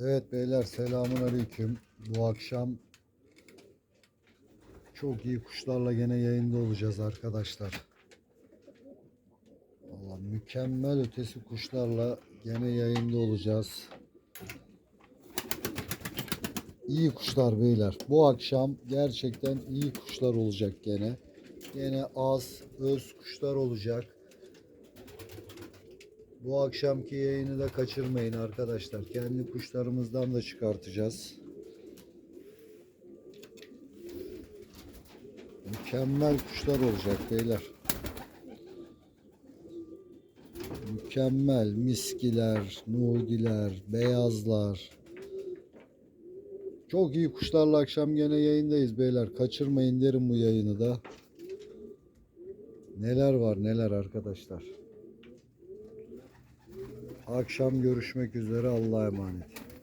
Evet beyler selamun aleyküm. Bu akşam çok iyi kuşlarla gene yayında olacağız arkadaşlar. Valla mükemmel ötesi kuşlarla gene yayında olacağız. İyi kuşlar beyler. Bu akşam gerçekten iyi kuşlar olacak gene. Gene az, öz kuşlar olacak. Bu akşamki yayını da kaçırmayın arkadaşlar. Kendi kuşlarımızdan da çıkartacağız. Mükemmel kuşlar olacak beyler. Mükemmel miskiler, nudiler, beyazlar. Çok iyi kuşlarla akşam gene yayındayız beyler. Kaçırmayın derim bu yayını da. Neler var neler arkadaşlar. Akşam görüşmek üzere Allah'a emanet.